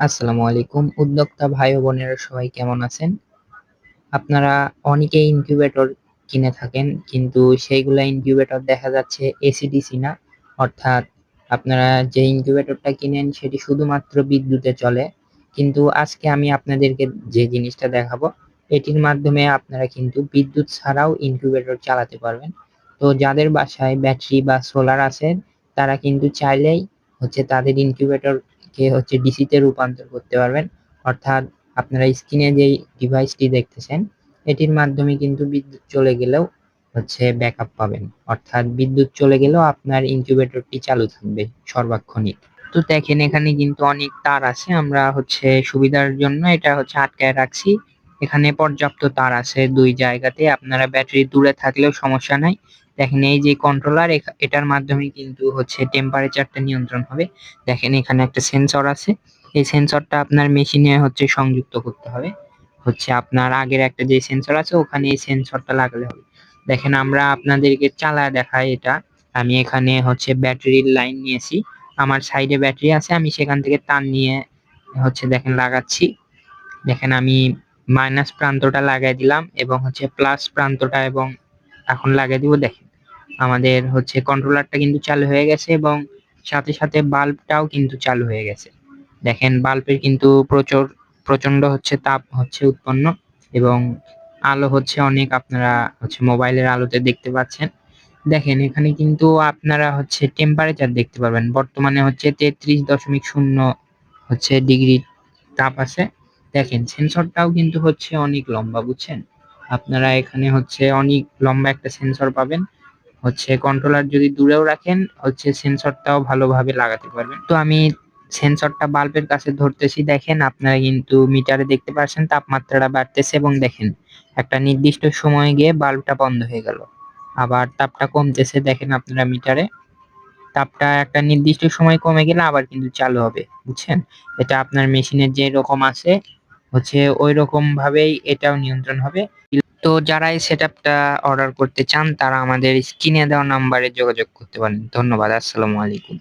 আসসালামু আলাইকুম। উদ্যোক্তা ভাই ও বোনেরা সবাই কেমন আছেন? আপনারা অনেকেই ইনকিউবেটর কিনে থাকেন, কিন্তু সেইগুলা ইনকিউবেটর দেখা যাচ্ছে এসিডিসি না। অর্থাৎ আপনারা যে ইনকিউবেটরটা কিনেন, সেটি শুধুমাত্র বিদ্যুতে চলে। কিন্তু আজকে আমি আপনাদেরকে যে জিনিসটা দেখাবো, এটির মাধ্যমে আপনারা কিন্তু বিদ্যুৎ ছাড়াও ইনকিউবেটর চালাতে পারবেন। তো যাদের বাসায় ব্যাটারি বা সোলার আছে, তারা কিন্তু চাইলেই হচ্ছে তাদের ইনকিউবেটর কে হচ্ছে ডিসিতে রূপান্তর করতে পারবেন, অর্থাৎ আপনারা স্ক্রিনে যেই ডিভাইসটি দেখতেছেন, এটির মাধ্যমে কিন্তু বিদ্যুৎ চলে গেলেও হচ্ছে ব্যাকআপ পাবেন। অর্থাৎ বিদ্যুৎ চলে গেলেও আপনার ইনকিউবেটরটি চালু থাকবে সর্বাক্ষণিক। তো দেখেন এখানে কিন্তু অনেক তার আছে, আমরা হচ্ছে সুবিধার জন্য এটা হচ্ছে আটকায় রাখছি। এখানে পর্যাপ্ত তার আছে দুই জায়গাতে, আপনারা ব্যাটারি দূরে থাকলেও সমস্যা নাই। দেখেন, এই যে কন্ট্রোলার এটার মাধ্যমে কিন্তু হচ্ছে টেম্পারেচারটা নিয়ন্ত্রণ হবে। দেখেন, এখানে একটা সেন্সর আছে। এই সেন্সরটা আপনার মেশিনে হচ্ছে সংযুক্ত করতে হবে। হচ্ছে আপনার আগের একটা যে সেন্সর আছে, ওখানে এই সেন্সরটা লাগালে হবে। দেখেন, আমরা আপনাদেরকে চালায় দেখাই এটা। আমি এখানে হচ্ছে ব্যাটারির লাইন নিয়েছি। আমার সাইডে ব্যাটারি আছে, আমি সেখান থেকে তার নিয়ে হচ্ছে দেখেন লাগাচ্ছি। দেখেন, আমি মাইনাস প্রান্তটা লাগাই দিলাম এবং হচ্ছে প্লাস প্রান্তটা এবং এখন লাগিয়ে দিব, দেখেন। আমাদের হচ্ছে কন্ট্রোলারটা কিন্তু চালু হয়ে গেছে এবং সাথে সাথে বাল্বটাও কিন্তু চালু হয়ে গেছে। দেখেন বাল্বের কিন্তু প্রচুর প্রচণ্ড হচ্ছে তাপ হচ্ছে উৎপন্ন এবং আলো হচ্ছে অনেক আপনারা হচ্ছে মোবাইলের আলোতে দেখতে পাচ্ছেন। দেখেন এখানে কিন্তু আপনারা হচ্ছে টেম্পারেচার দেখতে পারবেন। বর্তমানে হচ্ছে তেত্রিশ দশমিক শূন্য হচ্ছে ডিগ্রি তাপ আছে। দেখেন সেন্সরটাও কিন্তু হচ্ছে অনেক লম্বা, বুঝছেন? আপনারা এখানে হচ্ছে অনেক লম্বা একটা সেন্সর পাবেন। হচ্ছে কন্ট্রোলার যদি দূরেও রাখেন, হচ্ছে সেন্সরটাও ভালোভাবে লাগাতে পারবেন। তো আমি সেন্সরটা বাল্বের কাছে ধরতেছি, দেখেন আপনারা কিন্তু মিটারে দেখতে পাচ্ছেন তাপমাত্রাটা বাড়তেছে এবং দেখেন একটা নির্দিষ্ট সময় গিয়ে বাল্বটা বন্ধ হয়ে গেল। আবার তাপটা কমতেছে, দেখেন আপনারা মিটারে তাপটা একটা নির্দিষ্ট সময় কমে গেলে আবার কিন্তু চালু হবে, বুঝছেন? এটা আপনার মেশিনের যে রকম আছে, হচ্ছে ওই রকম ভাবেই এটাও নিয়ন্ত্রণ হবে। তো যারা এই সেটআপটা অর্ডার করতে চান, তারা আমাদের স্ক্রিনে দেওয়া নাম্বারে যোগাযোগ করতে পারেন। ধন্যবাদ, আসসালামু আলাইকুম।